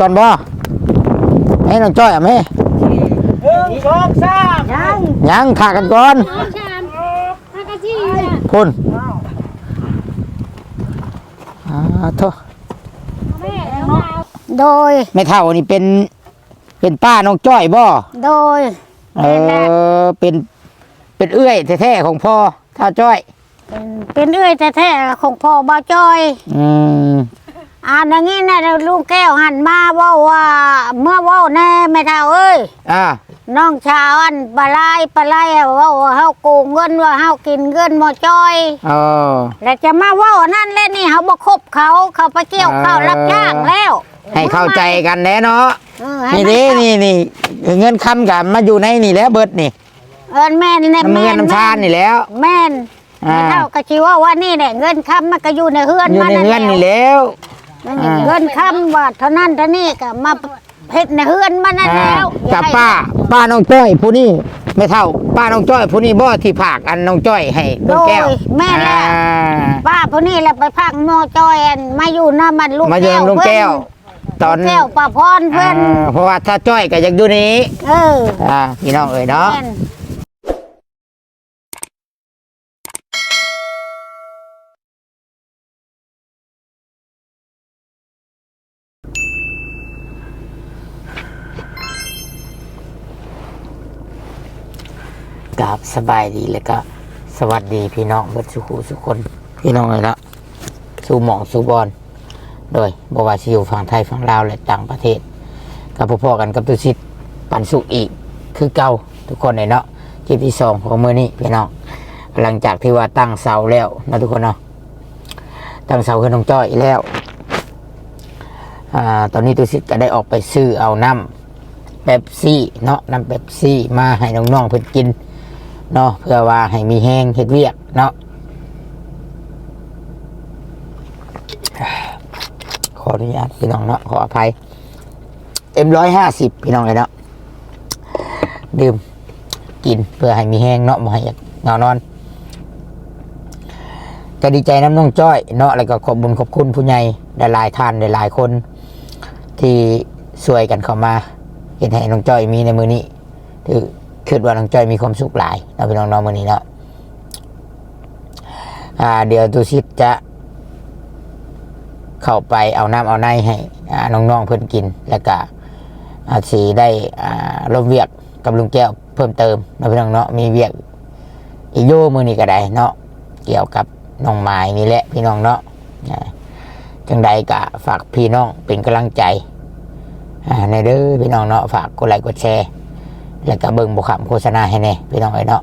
ก่อนบ่ให้น้องจ้อยอะแม่หนึ่งสองสามยังยังถ่ากันก่อนน้องชามพากะจี้น่ะพุ่นอ่าโทษแม่น้องดาวโดยแม่เท่านี่เป็น เป็นป้าน้องจ้อยบ่โดย เออเป็น เป็นเอื้อยแท้ๆของพ่อท่าจ้อย เป็นเป็นเอื้อยแท้ๆของพ่อบ่าวจอย อืม อ่านอย่างนี้นะลุงแก้วหันมาเว่าว่า เมื่อเว่าแน่ไม่เท่าเอ้ยอ่าน้องชาวอันปลาไหลปลาไหลอะเว่าว่าเฮาโกงเงินว่าเฮากินเงินบ่จอยเออแล้วจะมาเว่านั่นแหละนี่เฮาบ่คบเขาเขาไปเกี่ยวข้าวเออรับจ้างแล้ว ให้เข้าใจกันแน่เนาะเออให้นี่มัดินี่นี่เงินคำกับมาอยู่ในนี่แล้วเบิดนี่ เอิ้นแม่นแน่น้ำเงิแม่นนน้ำชาญนี่แล้ว แม่นอ่าไม่เท่าก็สิว่าว่านี่แหละเงินคำมันก็อยู่ในเฮือนอยู่มันในนั่นเงินแหละนี่แล้ว อ่า เงินคำว่าเท่านั้นเท่านี้ก็มาเฮ็ดในเฮือนมันนั่นอ่าแล้วกับป้าป้าน้องจ้อยผู้นี้ไม่เท่า ป้าน้องจ้อยผู้นี้บ่ที่ผากอันน้องจ้อยให้ลูกแก้วโดยแม่แล้ว อ่า ป้าผู้นี้แหละไปพักหมอจอยอันมาอยู่น้ำมันลูกมาอยู่แก้วกับลูกแก้ว ตอนลูกแก้วป้าพรเพิ่นอ่าเพราะว่าถ้าจ้อยก็อยากอยู่นี้เอออ่าพี่น้องเอ๋ยเนาะแม่น กับสบายดีแล้วก็สวัสดีพี่น้องเบิดสุขุสุคนพี่น้องเลยละสู่หมองสู่บอลโดยบว่าสิอยู่ฝั่งไทยฝั่งลาวและต่างประเทศกับพ่อๆกันกับตุชิตปันสุอีกคือเก่าทุกคนเลยเนาะคลิปที่สองของมือนี้พี่น้องหลังจากที่ว่าตั้งเสาแล้วนะทุกคนเนาะตั้งเสาขึ้นน้องจ้อยแล้วอ่าตอนนี้ตุชิตก็ได้ออกไปซื้อเอาน้ำเป๊ปซี่เนาะน้ำเป๊ปซี่มาให้น้องๆเพิ่นกิน เนาะเพื่อว่าให้มีแห้งเฮ็ดเวียกเนาะขออนุญาตพี่น้องเนาะขออภัยเอ็มร้อยห้าสิบพี่น้องเลยเนาะดื่มกินเพื่อให้มีแห้งเนาะมาให้เงานอนก็ดีใจน้ำน้องจ้อยเนาะแล้วก็ขอบบุญขอบคุณผู้ใหญ่หลายๆท่านหลายๆคน ที่ช่วยกันเข้ามาเห็นให้น้องจ้อยมีในมือนี้ถือ คิดว่าน้องจ้อยมีความสุขหลายเราพี่น้องน้องมือนี้เนาะอ่า เดี๋ยวตูชิดจะ เข้าไปเอาน้ำเอาในให้น้องๆเพื่อนกิน แล้วก็สีได้อ่าลมเวียกกับลุงแก้วเพิ่มเติมเราพี่น้องเนาะมีเวียกอีโยมือนี้ก็ได้เนาะเกี่ยวกับน้องไม้นี่แหละพี่น้องเนาะจังใดก็ฝากพี่น้องเป็นกำลังใจในเด้อพี่น้องเนาะฝากกดไลค์กดแชร์ แล้วก็เบิ่งบุคำโฆษณาให้แน่พี่น้องไอ้เนาะ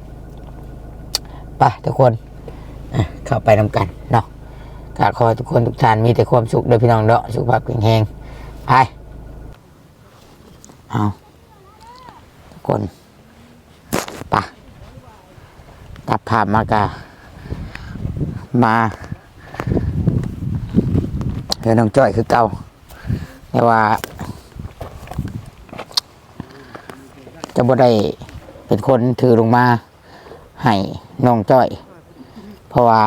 ไปทุกคนเข้าไปนำกันเนาะก็ขอทุกคนทุกท่านมีแต่ความสุขเด้อพี่น้องเนาะสุขภาพแข็งแรงไปเอาทุกคนไปตัดภาพมากามาเดี๋ยวน้องจ้อยคือเก่าแต่ว่า จะบ่ได้เป็นคนถือลงมาให้น้องจ้อย เพราะว่า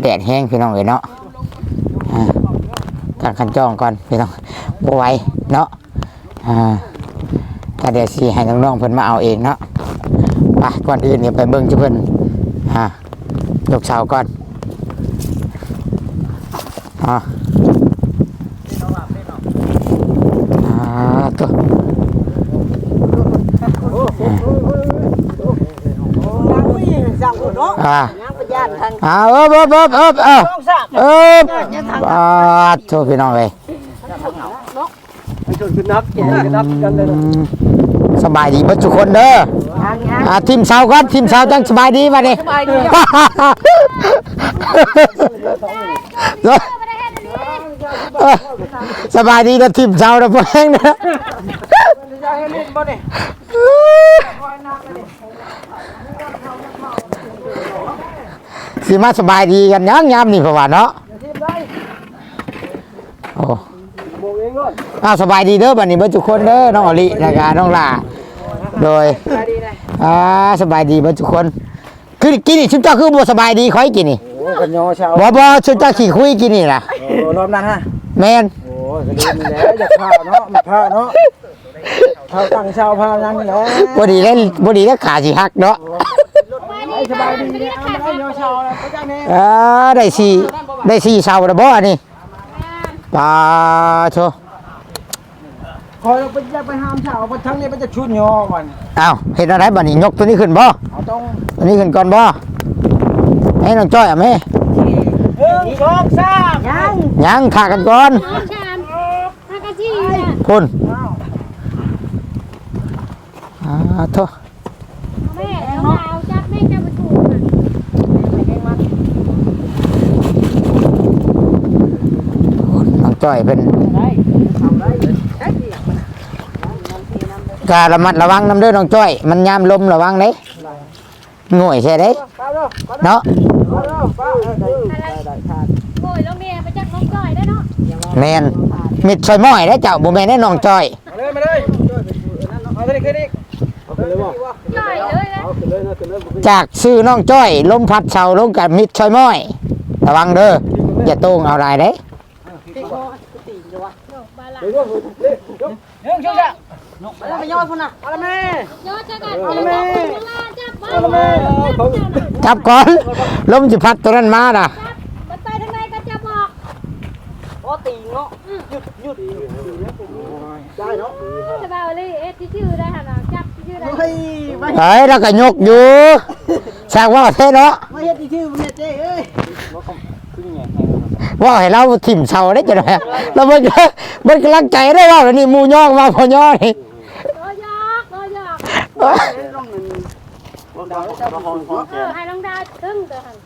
แดดแห้งพี่น้องเลยเนาะการคันจ้องก่อนพี่น้องบ่ไหวเนาะอ่าถ้าเดี๋ยวสิให้น้องๆเพิ่นมาเอาเองเนาะไปก่อนอื่นเนี่ยไปเบิ่งจะเพิ่นอ่ายกเสาก่อนอ่าอ่าตัว สั่งคนเนาะ อ่ายังประหยัดทางอ่าเอิบเอิบเอิบเอิบเอิบต้องสามเอิบอ่าโทษพี่น้องเลยไปชนขึ้นนับกินกันนับกันเลยอืมสบายดีเบ่ทุกคนเด้ออ่าทีมเสาก่อนทีมเสาจังสบายดีมาดิสบายดีเออสบายดีนะทีมเสานะพ่อแห้งนะ จะให้เล่นบ่เนี่ย สิมาสบายดีกันยังยามนี่เพราะว่าเนาะทีมได้โอ้โมงเองก่อนอ่าสบายดีเด้อบัดนี้เบ่ทุกคนเด้อน้องอลิแล้วก็น้องลาโดยสบายดีนะอ่าสบายดีเบ่ทุกคนคือกินนี่ชุดเจ้าคือบ่สบายดีคอยกินนี่โอ้กันยอชาวบ่บ่ชุดเจ้าขี้คุยกินนี่ล่ะโอ้รอบนั้นฮะแม่นโอ้ยก็ลืมนี่แหละอยากพาเนาะมันพาเนาะพาตั้งชาวพายังนี่แหละบ่ดีแล้วบ่ดีแล้วขาสิหักเนาะไอ้ สบายดีเนี่ยเอามาเอาเนาะชาวนะพระเจ้าแน่อ่าได้สี่ได้สี่เสาแล้วบ่อันนี้ปลาโชคอยเราไปจะไปห้ามชาวเพราะทั้งนี้มันจะชุดยอมันอ้าวเห็นอะไรบ่นี่ยกตัวนี้ขึ้นบ่เอาต้องตัวนี้ขึ้นก่อนบ่ให้น้องจ้อยอะแม่หนึ่งสองสามยังยังขากันก่อนคุณอ่าโทแม่น้องดาวจับแม่จะมาถูกน่ะ น้อง จ้อยเป็นการระมัดระวังน้ำเด้อน้องจ้อย มันยามลมระวังเด้ง่วยใช่เด้ป้าเด้อป้าเนาะเด้อป้าเออได้ได้ได้ทานโอ้ยแล้วแม่ไปจับน้องก้อยได้เนาะแมนมิดซอยม้อยได้อเจ้าบ่แม่นได้น้องจ้อยมาเลยมาเลยเอาขึ้นขึ้นอีกเอาขึ้นเลยบ่ก้อยเลยนะเอาขึ้นเลยนะขึ้นเลยจากชื่อน้องจ้อยลมพัดเสาลงกับมิดซอยม้อย ระวังเด้ออย่าโต้งเอาลายเด้ แล้วไปยอดพุ่นน่ะเอาละแม่ยอดจะกัดเอาแม่จับบ้าเอาละแม่จับก่อนลมจะพัดตัวนั้นมาน่ะไปทางไหนก็จะบอกโอ้ตีเนาะหยุดหยุดได้เนาะจะบ่าวเลยเอ๊ะที่ชื่อได้หันน่ะจับที่ชื่อได้เฮ้ยเฮ้ยแล้วก็ยกอยู่สร้างว่าเท่เนาะมาเฮ็ดที่ชื่อมันเจ๊เอ้ย ว่าให้เราถิ่มเสาได้จังได๋แล้วมันก็มันกำลังใจได้ว่าแล้วนี่หมูย่องมาพอย่อนี่โอ้ยอกโอ้ยอกลองนึงดาวจะมาห้องห้องเออให้น้องดาวตึ้งเด้อหั่น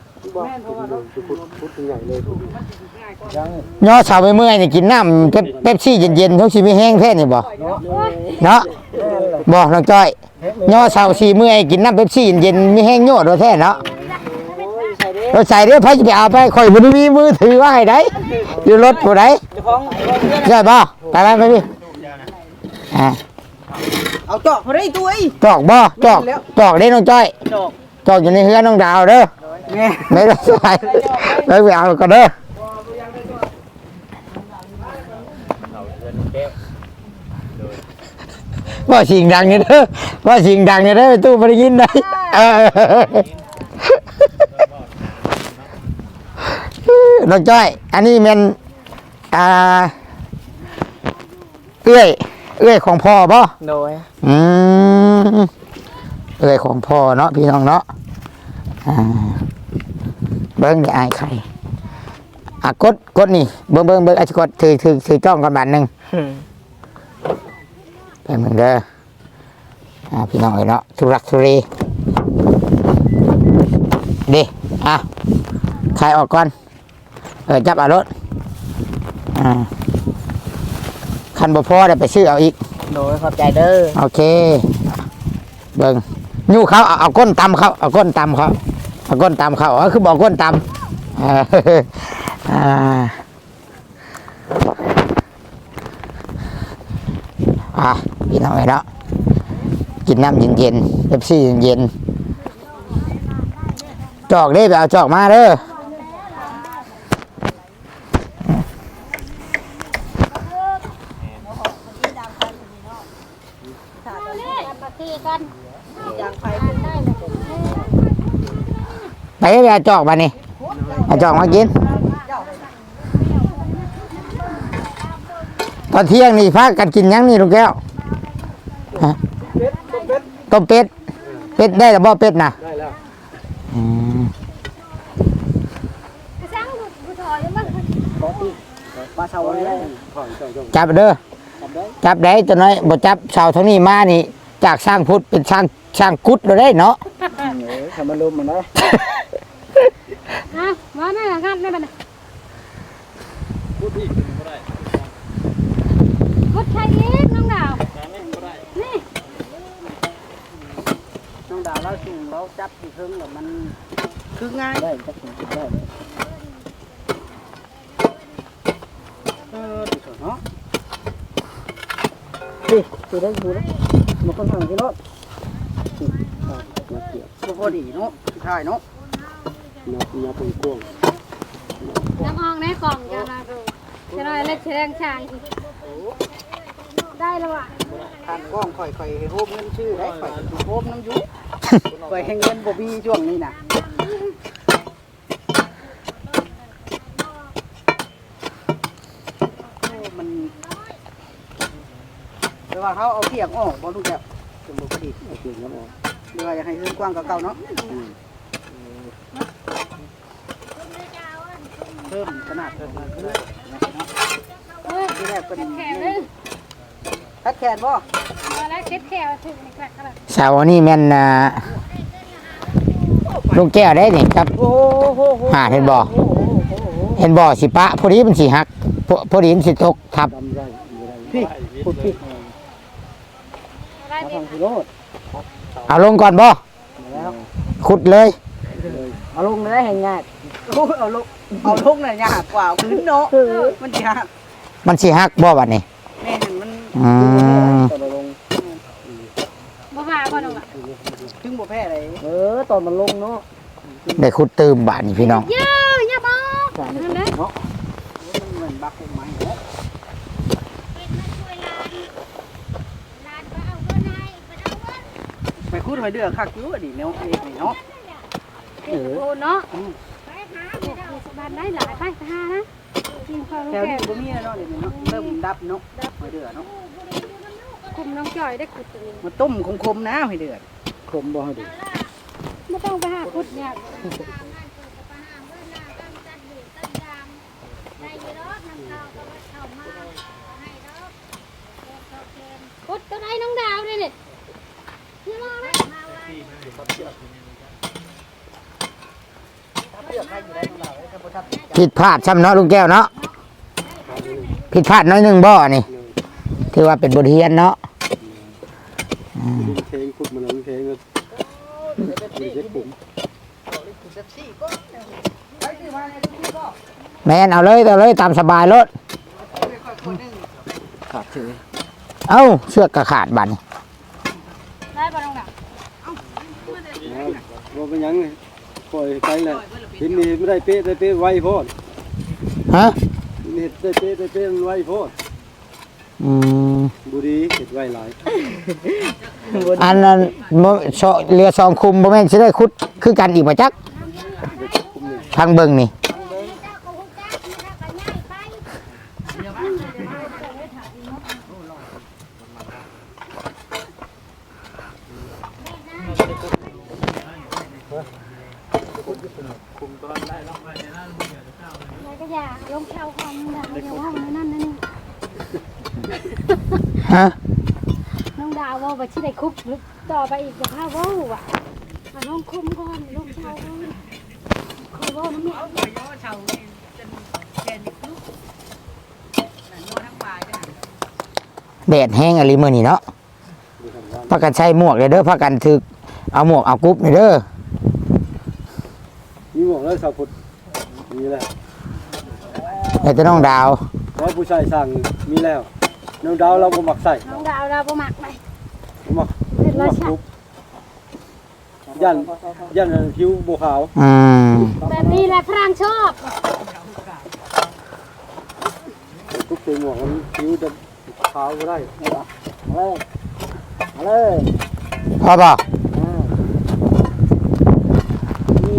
แม่เพราะว่าเราพุดพุดถึงใหญ่เลยยังย่อเสาไปเมื่อยนี่กินน้ำเป๊ปเป๊ปซี่เย็นๆเขาสิมีแห้งแท้นี่บ่เนาะโอ้ยเนาะบ่น้องจ้อยย่อเสาสีเมื่อยกินน้ำเป๊ปซี่เย็นๆมีแห้งโยดว่าแท้เนาะ โอ้ยใส่เด้เราใส่เด้อไผสิไปเอาไปข่อยบ่ได้มีมือถือว่าให้ได้อยู่รถผู้ใดเจ้าของใช่บ่ไปไปไปพี่อ่าเอาเจาะพอได้ตัวไอ้จอกบ่จอกจอกเด้น้องจ้อยเจาะจอกอยู่ในเฮือนน้องดาวเด้อแม่ไม่ได้ใส่ไปไปเอาก็เด้อว่าเสิ่งดังนี่เด้อว่าเสิ่งดังนี่เด้อตู้บ่ได้ยินได้เออ น้องจ้อย อันนี้แมันอ่าเอื้อย เอื้อยของพ่อบ่โดยอืมเอื้อยของพ่อเนาะพี่น้องเนาะอ่าเบิ้งอย่าอายใครอะกดกดนี่เบิ้งเบิ้งเบิ้งอาจจะกดถือถือถือจ้องกันบาทหนึ่งไปเมืองเด้ออ่าพี่น้องเอ้ยเนาะทุรักทุเรเดิอะใครออกก่อนเออจับเอารถอ่าคันบ่พอได้ไปซื้อเอาอีก โดยขอบใจเด้อ โอเค เบิ่งยู่เขาเอาเอาก้นตำเขาเอาก้นตำเขาเอาก้นตำเขาเออคือบอกก้นตำเอออ่าอะพี่น้องไอ้เนาะกินน้ำเย็นๆเอฟซี่เย็นๆจอกเด้ไปเอาจอกมาเด้อ มาตีกัน ไปไปเอาจอกมานี่เอาจอกมากิน ตอนเที่ยงนี่พากันกินหยังนี่ลูกแก้วฮะเป็ดเป็ดต้มเป็ด เป็ดได้หรือบ่เป็ดนะได้แล้วอืมสร้างผู้ถอยมันปลาเสาเลยผ่อนเจ้าเจ้าจับเด้อทำได้จับได้ตัวน้อยบ่จับเสาเท่านี้มานี่ จากสร้างพุทธเป็นสร้างสร้างกุดเราได้เนาะเออทำมันลมมันนะ ฮะมาแม่งัดได้บัดน่ะพูดอีกก็ได้กดใช้อีกน้องดาวนี่น้องดาวเราสูงเราจับที่เครื่องแล้วมันคือง่ายได้จับได้เออดีสุดเนาะดิดูได้ดูได้มันคนสั่งที่รถมาเกี่ยวพอดีเนาะใช่เนาะ นับนับเป็นกวงน้ำอองในกล่องจะมาดูจะน้อยเล็กแสดงช่างอีกได้แล้วอะทานกล้องข่อยข่อยให้โฮมเงินชื่อได้ข่อยโฮมน้ำยุข่อยให้เงินบ่มีช่วงนี้น่ะมันแต่ว่าเขาเอาเทียงออกบ่ลูกแก้วสมบูรณ์พอดีเอาเทียงออกหรือว่าอยากให้เรื่องกว้างกับเก่าเนาะ เพิ่มขนาดเพิ่มมาขึ้นเนะเฮ้ยที่แรกเป็นแขนเลยทัดแขนบ่มาแล้วเก็บแขนถึงในกระดาษสาวนี่แม่นอ่าลุงแก้วได้นี่ครับโอ้โหหาเห็นบ่เห็นบ่สิปะพอดีมันสิหักพอพอดีมันสิตกทับพี่ขุดพี่ได้มาดิทางพิโรดเอาลงก่อนบ่ขุดเลย เอาลงเลยให้ง่ายเอาลง เอาลงน่ะยากกว่าพื้นเนาะมันยากมันสิหักบ่บัดนี้แม่นมันอืมตอนลงบ่มาก่อนอะถึงบ่แพ้เลยเออตอนมันลงเนาะได้ขุดเติมบาดนี่พี่น้องเยอะอย่าบอกนั่นแหละเนาะมันเหมือนบักไม้เนาะไปคูดหอยเดือคักอยู่อะดิแนวเอกนี่เนาะโอ้โหเนาะส บายได้หลายไปทหานะกินข้าวแถวแกนี้งบ่มีแล้วเนาะเดี๋ยวนี้เนาะเริ่มดับเนาะหอยเดือเนาะคุมน้องจอยได้ขุดตัวนี้มาต้มคมๆนะหอยเดือคมบ่หอยเดือไม่ต้องไปหาขุดเนี่ยขุดตัวไหนน้องดาวเลยเนี่ยอย่ามองนะ ผิดพลาดซ้ำเนาะลุงแก้วเนาะผิดพลาดน้อยหนึงบ่นี่ถือว่าเป็นบทเรียนเนาะเพลงขุดมันนั้นเพลงก็มีเช็คผมแม่นเอาเลยเอาเลยตามสบายรถขาดเฉยเอ้าเชือกกระขาดบัดนได้ปะน้องดาวว่าเป็นหยัง ปล่อยไปแหละเห็นนี่ไม่ได้เป๊ะได้เป๊ะไวโพอดฮะนี่ได้เป๊ะได้เป๊ะมันไวโพอดอืมบุรีเห็ดไวหลายอันนั้นบ่ชอเรือซองคุมบ่แม่นสิได้ขุดคือกันอีกบ่จักทางเบิ่งนี่ อะไรก็อย่าลงเท้าความดาวอย่าว่ามันนั่นนั่นฮะน้องดาวว่าไปที่ไหนคุบต่อไปอีกจะพาว่าอะมาลงคุมก่อนลงเท้าก่อนคอยว่าน้ำเนี่ยแดดแห้งอะไรมื้อนี้เนาะพากันใช้หมวกเด้อเด้อพากันถึกเอาหมวกเอากรุ๊ปนี่เด้อ มีหมวกแล้วสาวพุดมีแล้วให้แต่น้องดาวร้อยผู้ชายสั่งมีแล้วน้องดาวเราก็มักใส่น้องดาวดาวประมักไหมบ่มักเป็นบ่รามักชาทุบยันยันผิวบ่ขาวอืมแบบนี้แหละพรางชอบทุบใส่หมวกมันผิวจะขาวบ่ได้มาเลยมาเลยพอบ่มี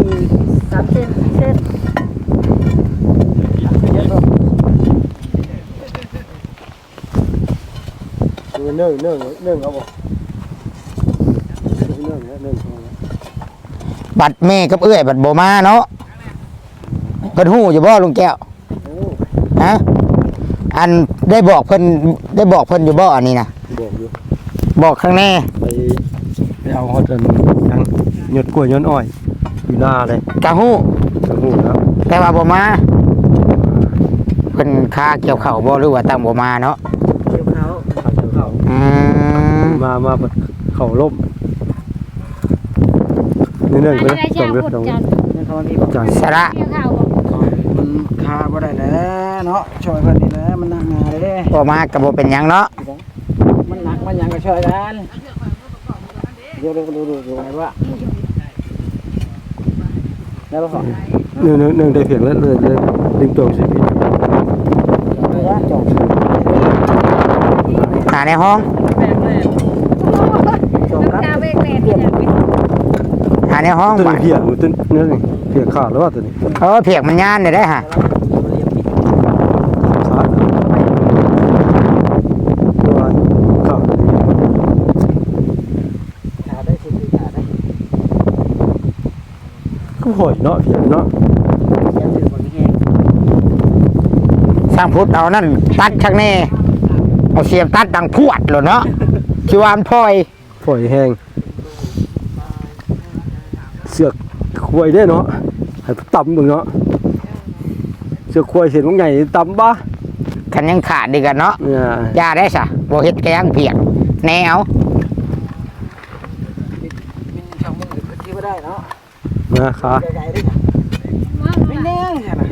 สามเส้นสี่เส้น ดู เนื่องเนื่องเนื่องเอาบ่เนื่องเนื่องเนื่องบัดแม่กับเอื้อยบัดบ่มาเนาะเพิ่นฮู้อยู่บ่ลุงแก้วโอ้ฮะอันได้บอกเพิ่นได้บอกเพิ่นอยู่บ่อันนี้นะบอกอยู่บอกข้างแน่ไปไปเอาฮอดอันยังหยดกล้วยย้อนอ้อยอยู่หน้าเลยกะฮู้กระหูแล้วแต่ว่าบ่มาเพิ่นค่าเกี่ยวข้าวบ่หรือว่าตั้งบ่มาเนาะเกี่ยวเขาทางเขาอืมมามาบัดเขาล่มนี่เนื่องอันไปนี้ได้สอช่างงเรื่องขุดสองจันเนี่ยเขามาพี่บอกจังสาระเกี่ยวข้าวบอกมันคาบ่ได้แล้วเนาะช่วยเพิ่นนี่แหละมันหนักหนาเลยเด้บ่มาก็บ่เป็นหยังเนาะมันหนักมันหยังก็ช่วยกันเดี๋ยวเราดูดูดูไงว่าแล้วเราสอนเนื่องเนื่องเนื่องได้เพียงแล้วเลยเลยดึงตัวสิพี่ ในห้องจบครับดาวเวกแม่เนี่ยหาในห้องตัวบันี้ดเพียกอยู่ตัวนี้นี่เพียกขาดแล้วว่าตัวนี้เออเพียกมันย่านได้ได้ฮะขาดตัวขาดขาได้สิขาได้ก็หอยเนาะเพียกเนาะเสียงถือคนแห้งสร้างพุทธเอานั่นตัดข้างแน่ เอาเสียมตัดดังพวดเลยเนาะชิวามนพลอยฝอยแห้ง เสือกควายได้เนาะให้ต่ำมึงเนาะ เสือกควายเห็นว่าไงต่ำบ้าคันยังขาดดีกันเนาะเนี่ยยาได้สะบ่เฮ็ดแกงเพียกแนวมินช่องมึงหรือที่ว่าได้เนาะนะขาใหญ่ๆด้วยนะมามินแน่ใช่ไหม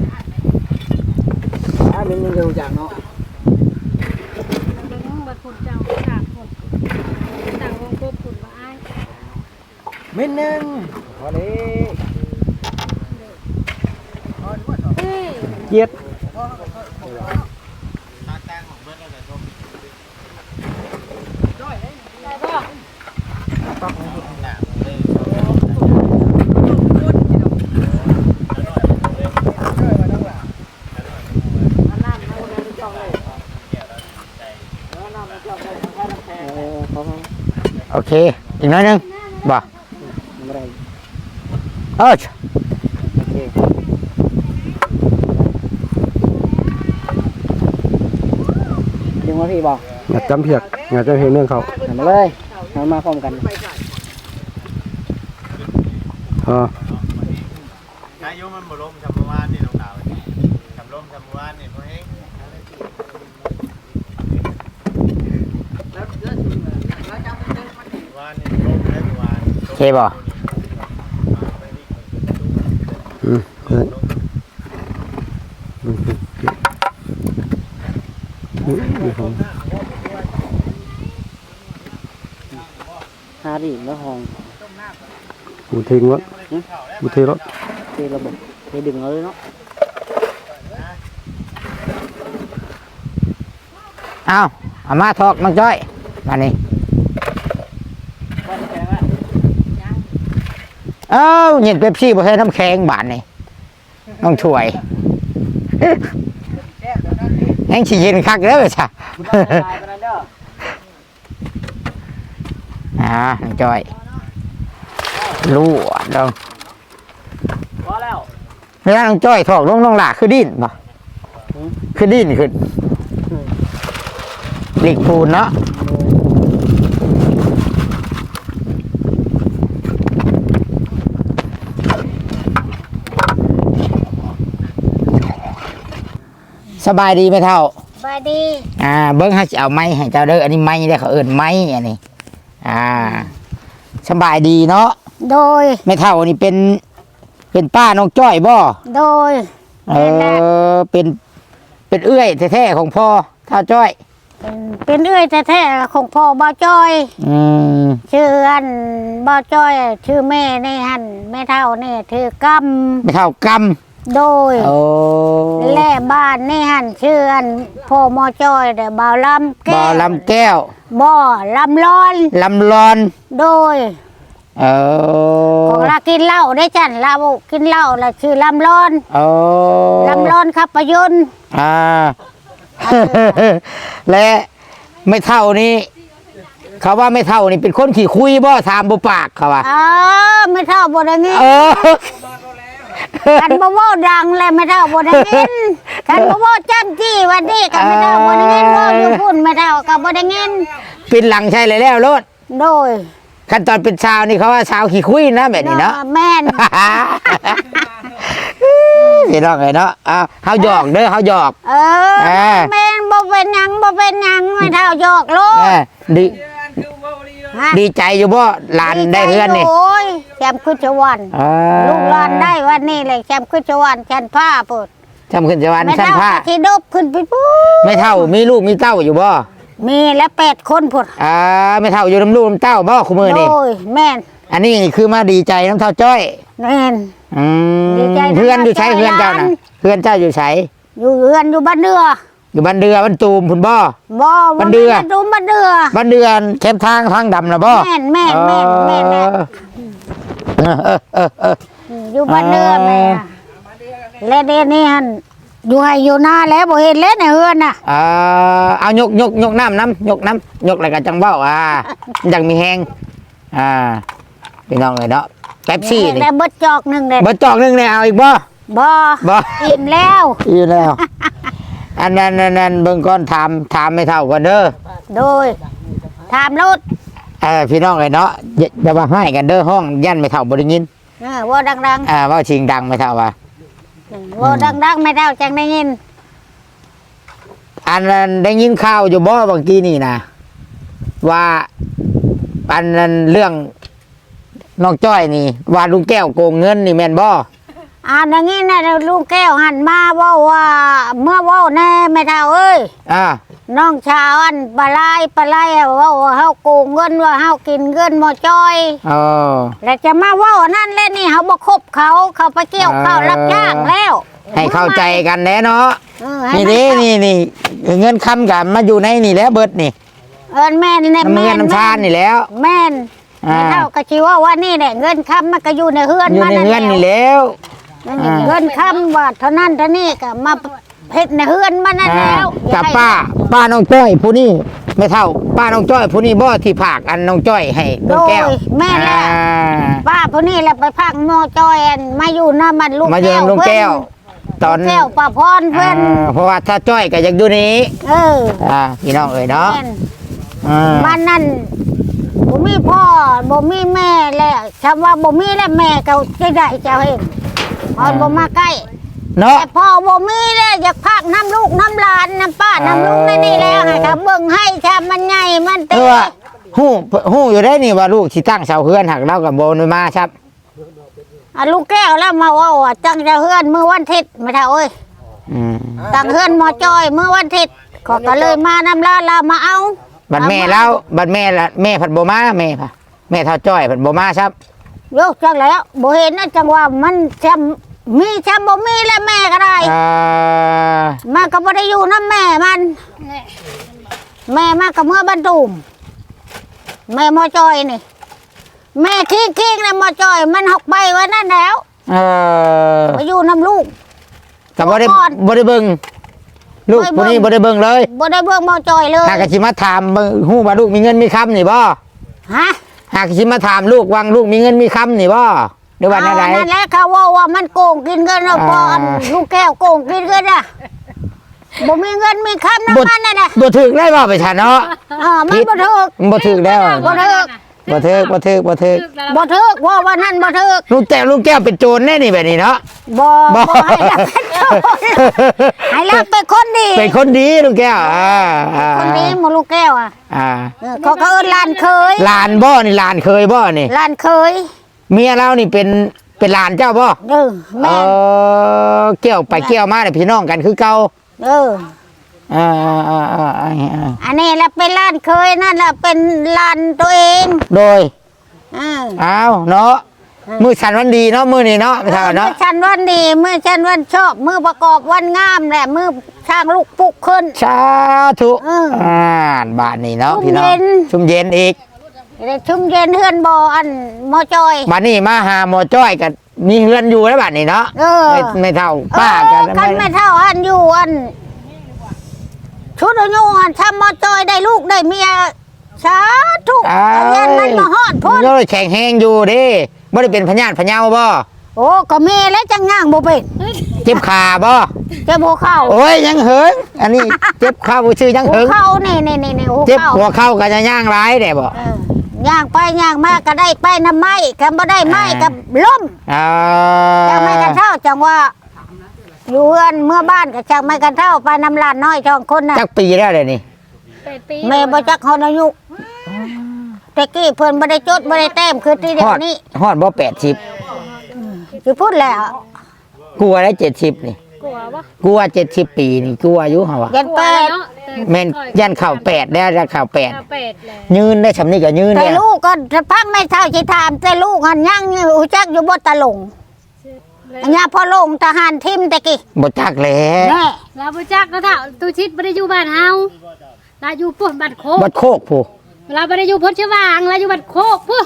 อ่ามินยังเร็วจังเนาะ เบิ่งบัดผุดเจ้าจากผุดต่างวงกบผุดว่าอ้าย มินหนึ่งพอดีเฮ้ยเกียดได้บ่เออเขาโอเค อีกหน้อยหนึงบ่ไม่ได้ เออโอเคดึงมาพี่บอกอยากจำเพียกอยากจำเพียกเรื่องเขาทำมาเลยทำมาพร้อมกันอ่าอายุมันบ่ล้มชำเมื่อวานนี่น้องดาวชำล้มชำเมื่อวานนี่พ่อเองวานนี่ล้มแล้ววาน โอเคบ่ อืมเฮ้ยอืมอืมอืมอืมฮารีแล้วห้องบูเทงวะบูเทรถเทระบบเทดึงเอาเลยเนาะเอาเอามาทอกน้องจ้อย มานี่ เอ้าเย็นเป๊ปซี่บ่ใช่น้ำแข็งบาทนี่น้องช่วยยังสิเย็นคักเด้อจ้ะไปแล้วเด้ออ่าน้องจ้อยรู้ดองพอแล้วเวลาน้องจ้อยถอกลงลงหลาคือดิ้นป่ะคือดิ้นขึ้นหลีกปูนเนาะ บายดีไหมเท่าบายดี อ่า เบิ้งให้เอาไม้ให้เจ้าเด้ออันนี้ไม้ได้อเขาเอิ้นไม้อันนี้ อ่าสบายดีเนาะโดยไม่เท่านี่เป็น เป็นป้าน้องจ้อยบ่โดยเออเป็น เป็นเอื้อยแท้ๆของพ่อท่าจ้อยเป็นเป็นเอื้อยแท้ๆของพ่อบ่าวจ้อย อืมชื่ออันบ่าวจ้อย ชื่อแม่นี่หันแม่เท่านี่ถือกรรมไม่เท่ากรรม โดย โอ้และบ้านนี่หันชื่ออันพ่อมอจ้อยแต่บ่าวลำแก้บ่อวลำแก้วบ่อลำร้อน ลำรอน โดยเออของเรากินเหล้าได้จันเรากินเหล้าแล้วชื่อลำร้อนโอ้ลำร้อนขับประยุนต์อ่า และไม่เท่านี้เขาว่าไม่เท่านี่เป็นคนขี่คุยบ่ถามบ่ปากเขาว่า เออไม่เท่าบ่ได้เงินเออ กันบ่เว้าดังเลยไม่เท่าบ่ได้เงินกันบ่เว้าจ้ำจี้วันนี้กันไม่เท่าบ่ได้เงินเว้าอยู่พุ่นไม่เท่ากับบ่ได้เงินปินหลังใช่เลยแล้วรถโดยขั้นตอนเป็นชาวนี่เขาว่าชาวขี่คุยนะแบบนี้เนาะแม่นพี่น้องไงเนาะอ้าวเฮาหยอกเด้อเฮาหยอก เออเออแม่นบ่เป็นหยังบ่เป็นหยังไม่เท่าหยอกโลเอกอดี ฮะดีใจอยู่บ่หลานได้เฮือนนี่ โอ้ยแชมป์คุชวันอ่าลูกหลานได้วันนี้เลยแชมป์คุชวันชันผ้าปุดจำขึ้นจวันไม่ชั้นเท่าผ้าที่ดบขึ้นไปปุ๊บไม่เท่ามีลูกมีเต้าอยู่บ่มีแล้วแปดคนพุดอ่าไม่เท่าอยู่น้ำลูกน้ำเต้าบ่คุมือนี่โอ้ยแม่นอันนี้คือมาดีใจน้ำเท่าจ้อยแม่น อืมดีใจน้ำเพื่อนอยู่ใช้เท่าจ้อยเพื่อนเจ้าหลาน่ะนเพื่อนเจ้าอยู่ใช้อยู่เรือนอยู่บ้านเนื้อ อยู่บ้านเดือบ้านตูมพุ่นบ่ บ่บันเดือบ่แม่นดุมบันเดือบ้านเดือนแคมทางทางดำนะบ่แม่นแม่นแม่นแม่นแหละเออเออเออเออ อยู่บันเดืออ่าแม่และเดี๋ยวนี้หั่นอยู่ให้อยู่หน้าแล้วบ่เห็นแล้วในเฮือนน่ะเออเอายกยกยกน้ำน้ำยกน้ำยกอะไรกันจังเบ้าอ่าอยากมีแหงอ่าพี่น้องเลยเนาะแป๊บซี่นี่ได้เบิดจอกหนึงเด้เบิดจอกหนึงเนี่ยเอาอีกบ่บ่บ่อิ่มแล้วอยู่แล้ว อันนั้นอันนั้นเบิ่งก่อนถามถามไม่เท่ากันเด้อโดยถามรถเออพี่น้องเลยเนาะอย่าอย่ามาให้กันเด้อห้องยันไม่เท่าบ่ได้ยินเออว่าดังอ่าเว่าชิงดังไม่เท่าว่า ๆว่าดังๆไม่เท่าจังได้ยินอันนั้นได้ยินข่าวอยู่บ่บางกี้นี่นะว่าอันนั้นเรื่องน้องจ้อยนี่ ว่าลุงแก้วโกงเงินนี่แม่นบ่ อ่านอย่างนี้นะลูกแก้วหันมาเว่าว่าเมื่อเว่าแน่ไม่เท่าเอ้ยอ่าน้องชาวอันปลาไหลปลาไหลเว่าว่าเฮาโกงเงินว่าเฮากินเงินหมอจอยเออแล้วจะมาเว่านั่นแหละนี่เฮาบ่คบเขาเขาไปเกี่ยวข้าวเออรับจ้างแล้ว ให้เข้าใจกันแน่เนาะเออให้นี่มัเด้นี่นี่เงินคำกันมาอยู่ในนี่แหล้วเบิดนี่ เอิ้นแม่นแน่น้ำแม่เงินนน้ำชาญนี่แหล้ว แม่นอ่าไม่เท่าก็ชิว่าว่านี่แหละเงินคำมันก็อยู่ในเฮือนอยู่มันในเงินนี่แหล้วอ่า เงินคำว่าเท่านั้นเท่านี้ก็มาเฮ็ดในเฮือนมันนั่นแล้วกับป้าป้าน้องจ้อยผู้นี้ไม่เท่า ป้าน้องจ้อยผู้นี้บ่ที่ผากอันน้องจ้อยให้ลูกแก้วโดยแม่แหละอ่าป้าผู้นี้แหละไปพักหมอจอยอันมาอยู่หน้ามันลูกมาเยือนลุงแก้วตตออนนแก้วป้าพรเพื่อนอ่าเพราะว่าถ้าจ้อยก็อยากอยู่นี้เอออ่าพี่น้องเอ๋ยเนาะแม่นอ่าบ้านนั้นบ่มีพ่อบ่มีแม่แล้วคำว่าบ่มีแล้วแม่ก็จะได้เจ้าเอง พอบ่มาใกล้เนาะแต่พ่อบ่มีแล้วอยากพักน้ำลูกน้ำหลานน้ำป้าน้ำลุงในนี่แล้วให้เขาเบิ่งให้ชามันใหญ่มันเอเต็อว่าฮู้ฮู้อยู่ได้นี่ว่าลูกสิตั้งเสาเฮือนหักเรากับโบนมาครับอะลูกแก้วแล้วมาเว่าว่าจังจะเฮือนมื้อวันอาทิตย์ไม่เท่าเอ้ยอืมตั้งเฮือนหมอจอยมื้อวันอาทิตย์ก็ก็เลยมานำลาลามาเอาบัดแม่แล้วบัดแม่ละแม่ผัดโบมาแม่พะแม่เท่าจ้อยผัดโบมาครับ โยกจังแล้วบ่เห็นนะจังว่ามันจำมีจำบ่มีแล้วแม่ก็ได้อ่ามันก็บ่ได้อยู่นํแม่มัน แม่มากับเมื่อบันตุมแม่หมอจอยนี่ แม่คิงคิงๆแล้วหมอจอย มันหกใบไว้นั่นแล้วเออไปอยู่นํลูกกับบ่ได้ก่อน บ่ได้เบิ่งลูกไม่เบิ่งผู้นี้บ่ได้เบิ่งเลยบ่ได้เบิ่งหมอจอยเลยหากกะสิมาถามเบิ่งฮู้ว่าลูกมีเงินมีคำนี่บ่ฮะ หากกะสิมาถามลูกวังลูกมีเงินมีคำนี่บ่หรือว่าเอาอะไรนั่นแหละเขาว่าว่ามันโกงกินเงินเอาพออันอ่าลูกแก้วโกงกินเงินอะบ่มีเงินมีคำน้ำมันนั่นน่ะบ่ถึกได้บ่ไปฉันเนาะเออมันบ่ถูกบ่ถึกแล้วบ่ถูก บ่ถึกบ่ถึกบ่ถึกบ่ถูกว่าว่านั่นบ่ถูกลูกแก้วลูกแก้วเป็นโจรแน่นี่แบบนี้เนาะบ่บ่บ่ให้รับเป็นโจรให้รับเป็นคนดีเป็นคนดีลูกแก้วอ่าอ่าคนดีหมดลูกแก้วอะอ่าเออเขาก็เอิ้นหลานเคยหลานบ่นี่หลานเคยบ่นี่หลานเคยเมียเรานี่เป็นเป็นหลานเจ้าบ่เออเอแม่นอเกี่ยวไปเกี่ยวมาเนี่ยพี่น้องกันคือเก่าเออ อ่าอ่าอ่าอ่าอ่าอันนี้แหละเป็นหลานเคยนั่นแหละเป็นหลานตัวเองโดยอ้าวเนาะมือฉันวันดีเนาะมือนี่เนาะไม่ใช่เนาะ มื่อฉันวันดีเมื่อฉันวันชอบมือประกอบวันงามแหละมือช่างลูกปุกขึ้น สาธุเอออ่อ่าบาทนี่เนาะชุ่มพี่น้องเย็น ชุ่มเย็นอีกได้ชุ่มเย็นเฮือนบออันหมอจอยบาทนี่มาหาหมอจ้อยกันมีเฮือนอยู่แล้วบาทนี่เนาะเออ ไม่ไม่เท่าป้าเอกันกันไม่เท่าอันอยู่อัน ชุดอายุอันทำหมอจอยได้ลูกได้เมียสาธุอ้าเอาเงินมันมาฮอดพ้นโยแข็งแห้งอยู่เดิบ่ได้เป็นพญานพญาวบ่โอ้ก็มีแล้วจังง่างบ่เป็นเจ็บขาบ่เจ็บหัวเข่าโอ้ยยังเหิงอันนี้เจ็บขาบ่ชื่อยังหัวเหิงเข่านี่นี่นี่นี่หัวเจ็บเข่าหัวเข่าก็จะย่างร้ายได้บ่ เออย่างไปย่างมาก็ได้ไปน้ำไม้กันบ่ได้ไม้กับล้มอ่า จังไม่กันเท่าจังว่า อยู่เฮือนเมื่อบ้านกับจังไม่กันเท่าไปน้ำลานน้อยจองคนน่ะจักปีแล้วเลยนี่ แปดปีแม่บ่จักฮอดอายุแต่กี้เพิ่นบ่ได้จดบ่ได้แต้มคือที่เดี๋ฮยอวดนี้ฮอดบ่แปดสิบสิพูดแล้วกลัวได้เจ็ดสิบนี่ กลัวปะกลัวเจ็ดสิบปีนี่กลัวอายุเหรอวะยันกลัวแปดเนาะแม่นยันเข่าแปดได้ยันเข่าแปด แปดแปดเลยยืนได้สำนี่ก็ยืนแต่เนี่ยลูกก็จะพักไม่เท่าสิถามแต่ลูกหันยังอยู่จักอยู่บ่ตะหลง อันนี้พอลงทหารทิมตะกี้บ่จักแหล้แน่เราบ่จักแล้วถ้าตูชิดบ่ได้อยู่บ้านเฮาเราอยู่ปุ่นบ้านโคกบัดโคกผู้เราบ่ได้อยู่พชวางเราอยู่บ้านโคกพุ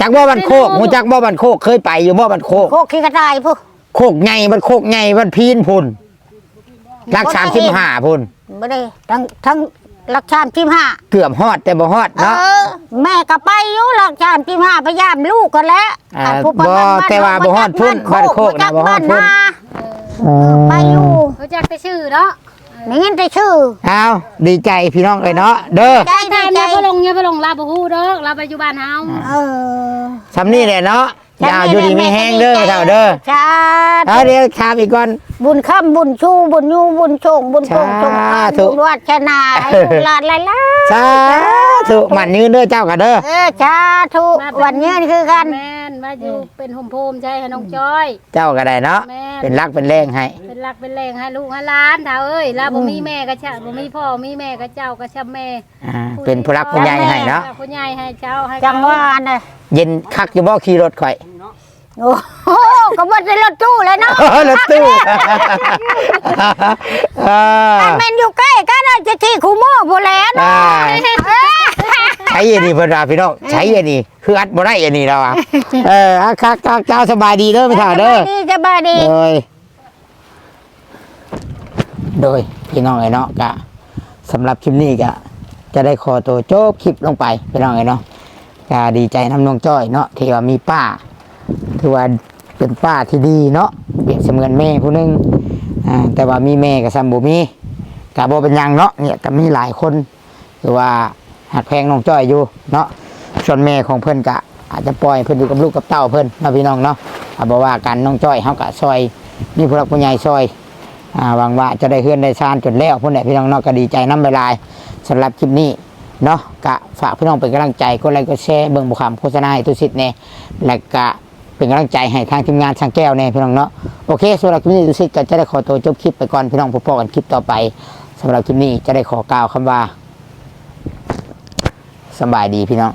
จักบ่บันโคกหูจักบ่บันโคกเคยไปอยู่บ่บันโคกโคกขี้กระต่ายผู้โคกใหญ่บันโคกใหญ่บันพีนพุ่นรักสามสิบห้าพุ่นบ่ได้ทั้งทั้ง หลักชามทิมห้าเกือบฮอดแต่บ่ฮอดเอเนาะอ แม่ก็ไปอยู่หลักชามทิมห้าพยายามลูกกันแล้วอ่าอะผู้ประบ่กันบ้นแต่ว่าบ่ฮอดพุ่นบ้านโคกนะบ่ฮอดพุ่นเออไปอยู่รู้จักแต่ชื่อเนาะนี่เงินได้ชื่อ เอาดีใจพี่น้องเอ้ยเนาะเด้อใจแต่ดีใจเนี่ยบ่ลงเนี่ยบ่ลงเราบ่ฮู้ดอกเราไปอยู่บ้านเฮาเออสำนี่แหละเนาะ อย่าอยู่ดีไม่แห้งเด้อเท่าเด้อชาเอาเดี๋ยวถามอีกก่อน บุญค่ำบุญชูบุญยูบุญโชงบุญโชงสาชงพานธุบุญวัฒนาให้ลูกหลานหลายๆสาธุมันยืนเด้อเจ้ากันเด้อเออชาทุวันนี้คือกันแม่นมาอยู่เป็นห่มโพมใช่ให้น้องจอย เจ้าก็ได้เนาะแม่ เป็นรักเป็นแรงให้เป็นหลักเป็นแรงให้ลูกให้หล้านเฒ่าเอ้ยเราบ่มีแม่ก็ชะบ่มีพ่อมีแม่ก็เจ้าก็ชะแม่อ่าเป็นผู้รักผู้ใหญ่ให้เนาะผู้ใหญ่ให้เจ้าให้จังหวะน่ะเย็นคักอยู่บ่ขี่รถข่อย โอ้โหก็บ่ได้รถตู้เลยเนาะ รถตู้อ่า อันแม่นอยู่ใกล้กันน่ะจะที่คูโม่บ่แล้วเนาะอ่า เออ ใช้อันนี้เพิ่นว่าพี่น้องใช้อันนี้คืออัดบ่ได้อันนี้แล้วอะเอออะคักคักเจ้าสบายดีเด้อพี่ท่าเด้อดีจะบายดีโดยโดยพี่น้องไอ้เนาะกะสำหรับคลิปนี้กะจะได้ขอตัวจบคลิปลงไปพี่น้องไอ้เนาะกะดีใจน้ำนองจ้อยเนาะที่ว่ามีป้าถือว่าเป็นป้าที่ดีเนาะเปรียบเสมือนแม่ผู้หนึงอ่าแต่ว่ามีแม่กับซัมบูมีกะบ่เป็นหยังเนาะเนี่ยก็มีหลายคนถือว่า หักแพงน้องจ้อยอยู่เนาะส่วนแม่ของเพิ่นกะ อาจจะปล่อยเพิ่นอยู่กับลูกกับเต้าเพิ่นเนาะพี่น้องเนาะอาบอกว่ากันน้องจ้อยเฮากะซอยมีผู้รักผู้ใหญ่ซอยอ่าหวังว่าจะได้เฮือนได้ชานจนแล้วพุ่นแหละพี่น้องเนาะก็ดีใจน้ำลายสำหรับคลิปนี้เนาะกะฝากพี่น้องเป็นกำลังใจกดไลค์กดแชร์เบิ่งบุคคำโฆษณาให้ตุสิทธิ์แน่และกะเป็นกำลังใจให้ทางทีมงานช่างแก้วแน่พี่น้องเนาะโอเคสำหรับคลิปนี้ตุสิทธิ์ก็จะได้ขอตัวจบคลิปไปก่อนพี่น้องพบกันคลิปต่อไปสำหรับคลิปนี้จะได้ขอกล่าวคำว่า บายดีพี่น้อง